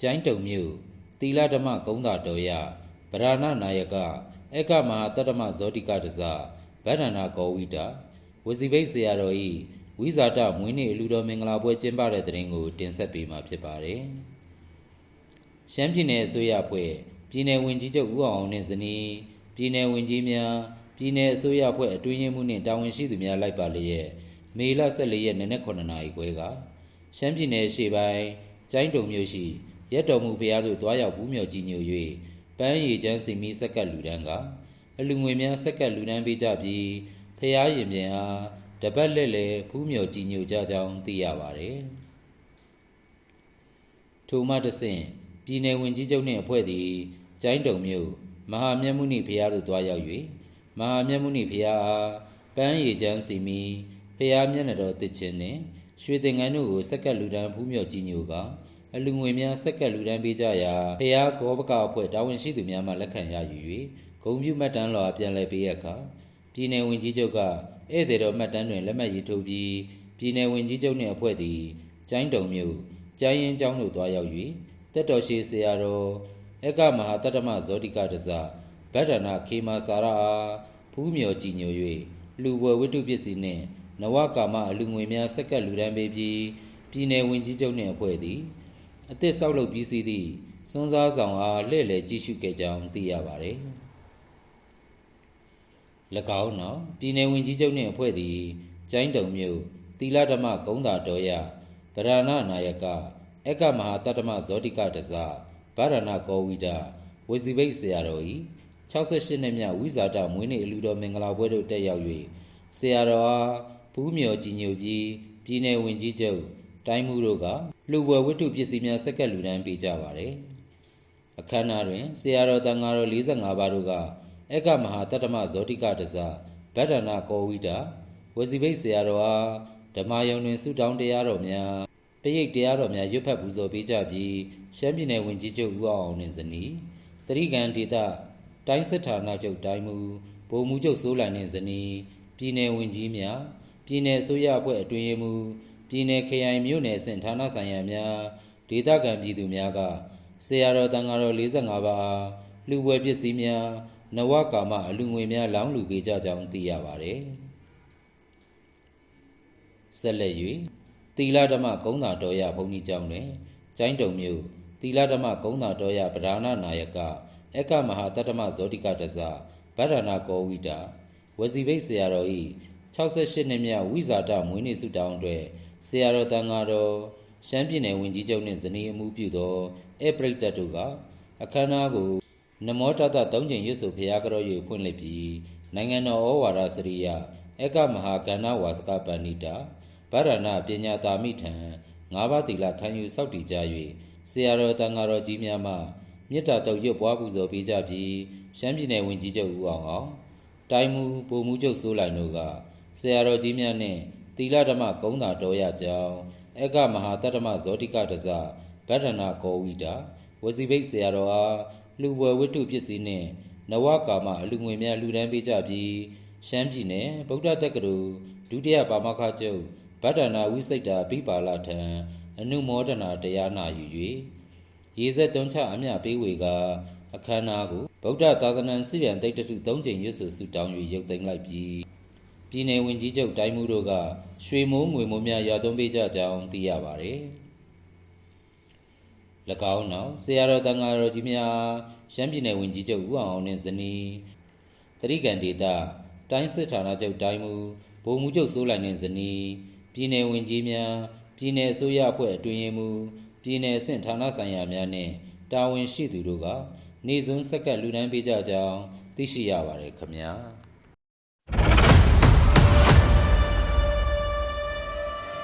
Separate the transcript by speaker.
Speaker 1: ကျိုင်းတုံမြို့သီလဓမ္မကုန်းသာတော်ရဗရာဏနာယကအက္ကမဟာတတ္တမဇောတိကတဇဗဒန္နာကောဝိတာဝစီဘိတ်ဆရာတော်ဤဝိဇာတမွေးနေ့လူတော်မင်္ဂလာပွဲကျင်းပတဲ့တဲ့ရင်ကို တင်ဆက်ပေးမှာဖြစ်ပါတယ်။ရှမ်းပြည်နယ်အစိုးရအဖွဲ့ပြည်နယ်ဝန်ကြီးချုပ်ဦးအောင်အောင်နဲ့ဇနီးပြည်နယ်ဝန်ကြီးများပြည်နယ်အစိုးရအဖွဲ့အတွင်းရေးမှူးနှင့်တာဝန်ရှိသူများလိုက်ပါလျက်မေလ14ရက်နေ့နဲ့9နာရီခွဲကရှမ်းပြည်နယ်ရှေ့ပိုင်းကျိုင်းတုံမြို့ရှိ ရက်တော်မူဖျားသို့တွားရောက်ဘူးမြော်ကြီးညို၍ပန်းရည်ချမ်းစီမီစက်ကတ်လူတန်းကအလူငွေများစက်ကတ်လူတန်းပေးကြပြီးဖျားရင်ပြန်အားတပတ်လက်လည်းဘူးမြော်ကြီးညိုကြကြောင်းသိရပါတယ်။ထိုမှတစ်ဆင့်ပြည်내ဝင်ကြီးချုပ်နှင့်အဖွဲ့သည်ကျိုင်းတုံမြို့မဟာမြတ်မုနိဖျားသို့တွားရောက်၍မဟာမြတ်မုနိဖျားအားပန်းရည်ချမ်းစီမီဖျားမျက်နှာတော်တစ်ချင်းနှင့်ရွှေသင်္ကန်းတို့ကိုစက်ကတ်လူတန်းဘူးမြော်ကြီးညိုက အလူငွေများစက်ကတ်လူတန်းပေးကြရာဖျားကောပကအဖွဲ့တာဝန်ရှိသူများမှလက်ခံရယူ၍ဂုံပြူမှတ်တမ်းလွှာပြန်လည်ပေးရအခါပြည်내ဝင်ကြီးချုပ်ကဧည့်သည်တော်မှတ်တမ်းတွင်လက်မှတ်ရေးထိုးပြီးပြည်내ဝင်ကြီးချုပ်နှင့်အဖွဲ့သည်ကျိုင်းတုံမြို့ကျိုင်းရင်ကျောင်းသို့တွားရောက်၍တက်တော်ရှိဆရာတော်ဧကမဟာတတ္တမဇောတိကတစဗဒ္ဒနာခေမာစာရအားဖူးမြော်ကြည်ညို၍လူဘွယ်ဝိတုပစ္စည်းနှင့်နဝကာမအလူငွေများစက်ကတ်လူတန်းပေးပြီးပြည်내ဝင်ကြီးချုပ်နှင့်အဖွဲ့သည် အသစ်ဆောက်လုပ်ပြီးစီးသည့်စွန်းစားဆောင်အားလှည့်လည်ကြည့်ရှုခဲ့ကြောင်းသိရပါသည်၎င်းနောက်ပြည်내ဝင်ကြီးချုပ်နှင့်အဖွဲ့သည်ကျိုင်းတုံမြို့သီလဓမ္မဂုံးသာတော်ရဗရဏနာယကဧကမဟာတတ္တမဇောတိကတစဗရဏကောဝိဒဝစီဘိတ်ဆရာတော်ဤ68နှစ်မြဝိဇာတမွေးနေ့အလူတော်မင်္ဂလာပွဲသို့တက်ရောက်၍ဆရာတော်အားဘူးမြော်ကြည်ညိုပြီးပြည်내ဝင်ကြီးချုပ် တိုင်းမှုတို့ကလူပွဲဝတ္ထုပစ္စည်းများစက္ကက်လူတန်းပေးကြပါတယ်အခမ်းအနားတွင်ဆရာတော်တန်ဃာတော်45ပါးတို့ကဧကမဟာတတ္တမဇောတိကတစဗဒ္ဒနာကောဝိတာဝစီဘိတ်ဆရာတော်အားဓမ္မယုံတွင်ဆုတောင်းတရားတော်များတရိတ်တရားတော်များရွတ်ဖတ်ပူဇော်ပေးကြပြီးရှမ်းပြည်နယ်ဝင်ကြီးချုပ်ဦးအောင်အောင်နှင့်ဇနီးတရိကံဒေသတိုင်းစစ်ဌာနချုပ်တိုင်းမူဗိုလ်မှူးချုပ်စိုးလိုင်နှင့်ဇနီးပြည်နယ်ဝင်ကြီးများပြည်နယ်အစိုးရအဖွဲ့အတွင်းရေးမှူး ပြည်နယ်ခရိုင်မြို့နယ်အဆင့်ဌာနဆိုင်ရာများဒေသခံပြည်သူများကဆရာတော်တန်ဃာတော်45ပါးလူပွဲပစ္စည်းများနဝကာမအလူငွေများလောင်းလူပေးကြကြောင်းသိရပါတယ်ဆက်လက်၍သီလဓမ္မဂုံးသာတော်ရဘုန်းကြီးကျောင်းတွင်ကျိုင်းတုံမြို့သီလဓမ္မဂုံးသာတော်ရဗราဏနာယကဧကမဟာတတ္တမဇောတိကတစဗဒ္ဒနာကောဝိတာဝစီဘိတ်ဆရာတော်ဤ 68နှစ်မြဝိဇာတမွေးနေ့ဆုတောင်းအတွက်ဆရာတော်တန်ဃာတော်ရှမ်းပြည်နယ်ဝင်ကြီးချုပ်နှင့်ဇနီးအမှုပြုသောဧပရိတ္တတို့ကအခမ်းအနားကိုနမောတတသုံးချိန်ရွတ်ဆိုဖျားကြော၍ဖွင့်လှစ်ပြီးနိုင်ငံတော်ဩဝါဒစရိယဧကမဟာကဏ္ဍဝါစကပဏိတာဗရဏပညာတာမိထံငါးပါးတိလခံယူစောက်တည်ကြ၍ဆရာတော်တန်ဃာတော်ကြီးများမှမေတ္တာတုတ်ရွတ်ပွားပူဇော်ပေးကြပြီးရှမ်းပြည်နယ်ဝင်ကြီးချုပ်ဦးအောင်အောင်တိုင်းမူပုံမှုချုပ်စိုးလိုက်တို့က ဆရာတော်ကြီးများနှင့်သီလဓမ္မဂုံးသာတော်ရကြောင်းဧကမဟာတတ္တမဇောတိကတစဗဒ္ဒနာကောဝိတာဝစီဘိတ်ဆရာတော်အားလူဘွယ်ဝတ္ထုပစ္စည်းနှင့်နဝကာမအလူငွေများလူဒန်းပေးကြပြီးရှမ်းပြည်နယ်ဗုဒ္ဓတက္ကသိုလ်ဒုတိယပါမခချုပ်ဗဒ္ဒနာဝိစိတ်တာပိပါလာထံအနုမောဒနာတရားနာယူ၍ရေဆက်တွန်းချအမြပေးဝေကအခမ်းအနားကိုဗုဒ္ဓသာသနာစီရန်တိတ်တထု၃ချိန်ရွတ်ဆိုဆုတောင်း၍ရုပ်သိမ်းလိုက်ပြီး ပြည်내ဝန်ကြီးချုပ်တိုင်းမှုတို့ကရွှေမိုးငွေမိုးများရွာသွန်းပေးကြကြောင်းသိရပါဗျ။၎င်းနောက်ဆရာတော်တန်ဃာတော်ကြီးများရန်ပြည်နယ်ဝန်ကြီးချုပ်ဦးအောင်နှင့်ဇနီးတရိကံဒေတာတိုင်းစစ်ဌာနချုပ်တိုင်းမှုဗိုလ်မှူးချုပ်စိုးလိုက်နှင့်ဇနီးပြည်နယ်ဝန်ကြီးများပြည်နယ်အစိုးရအဖွဲ့အတွင်းရေးမှူးပြည်နယ်အဆင့်ဌာနဆိုင်ရာများနှင့်တာဝန်ရှိသူတို့ကနေစွန်းစက္ကလူတိုင်းပေးကြကြောင်းသိရှိရပါတယ်ခမညာ။